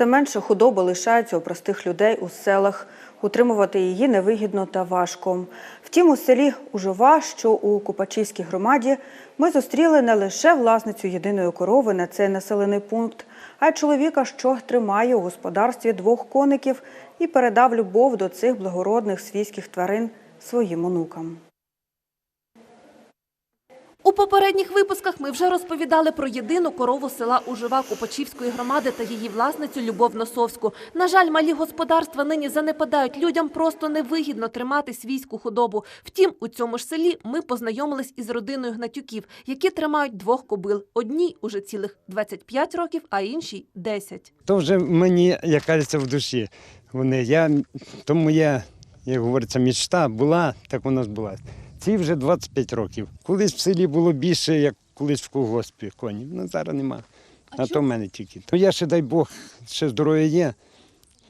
Все менше худоби лишається у простих людей у селах. Утримувати її невигідно та важко. Втім, у селі Ужова, що у Купачівській громаді, ми зустріли не лише власницю єдиної корови на цей населений пункт, а й чоловіка, що тримає у господарстві двох коників і передав любов до цих благородних свійських тварин своїм онукам. У попередніх випусках ми вже розповідали про єдину корову села Ужива Купачівської громади та її власницю Любов Носовську. На жаль, малі господарства нині занепадають. Людям просто невигідно тримати свійську худобу. Втім, у цьому ж селі ми познайомились із родиною Гнатюків, які тримають двох кобил. Одній уже цілих 25 років, а іншій 10. То вже мені, як кажеться, в душі. Вони, я, то моя, як говориться, мічта була, так вона ж була. Ці вже 25 років. Колись в селі було більше, як колись в колгоспі конів. Ну зараз нема. А, то в мене тільки. То я ще, дай Бог, ще здоров'я є,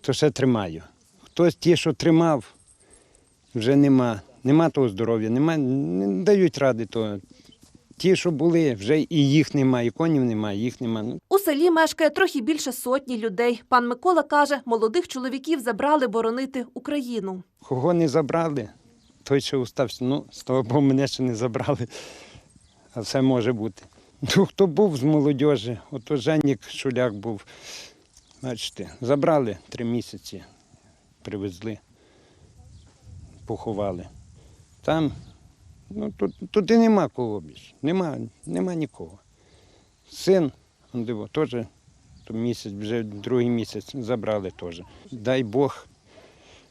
то ще тримаю. Хтось ті, що тримав, вже нема. Нема того здоров'я, нема, не дають ради того. Ті, що були, вже і їх немає, і конів немає, їх немає. Ну, У селі мешкає трохи більше сотні людей. Пан Микола каже, молодих чоловіків забрали боронити Україну. Кого не забрали, той ще устався. Ну, з того Богу, мене ще не забрали. А все може бути. Ну, хто був з молодіжі, ото Женік Шуляк був. Бачите, забрали три місяці, привезли, поховали. Там, ну, тут, і нема кого більше. Нема, нема нікого. Син, он диво, теж то місяць, вже другий місяць забрали теж. Дай Бог,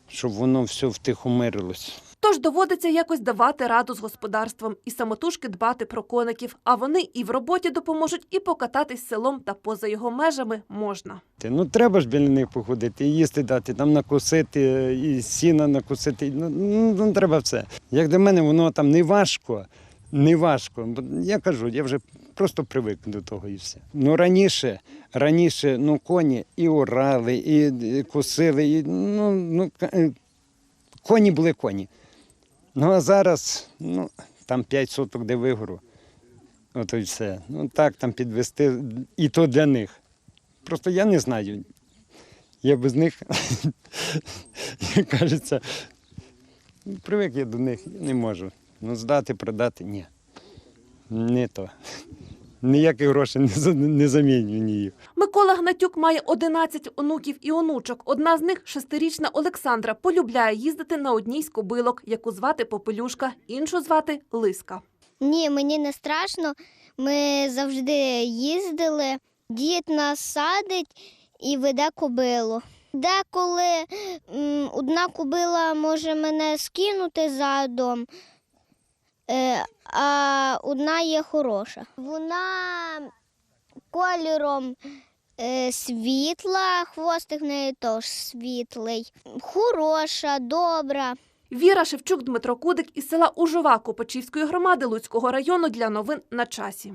щоб воно все втихомирилось. Тож доводиться якось давати раду з господарством і самотужки дбати про коників. А вони і в роботі допоможуть, і покататись селом та поза його межами можна. Ну треба ж біля них походити, і їсти дати, там накусити, і сіна накусити. Ну, ну, ну треба все. Як для мене, воно там не важко, не важко. Я кажу, я вже просто привик до того і все. Ну раніше, раніше ну, коні і орали, і, і косили, і, ну, ну, е, коні були коні. Ну а зараз, ну, там 5 соток де вигору. Ото й все. Ну так, там підвести, і то для них. Просто я не знаю. Я без них, як кажеться, привик я до них, не можу. Ну, здати, продати ні. Не то. Ніякі гроші не, за- не замінюють їх. Микола Гнатюк має 11 онуків і онучок. Одна з них шестирічна Олександра полюбляє їздити на одній з кобилок, яку звати Попелюшка, іншу звати Лиска. Ні, мені не страшно. Ми завжди їздили. Дід нас садить і веде кобилу. Деколи одна кобила може мене скинути задом, а одна є хороша. Вона кольором е, світла, хвостик в неї теж світлий. Хороша, добра. Віра Шевчук, Дмитро Кудик із села Ужова Копачівської громади Луцького району для новин на часі.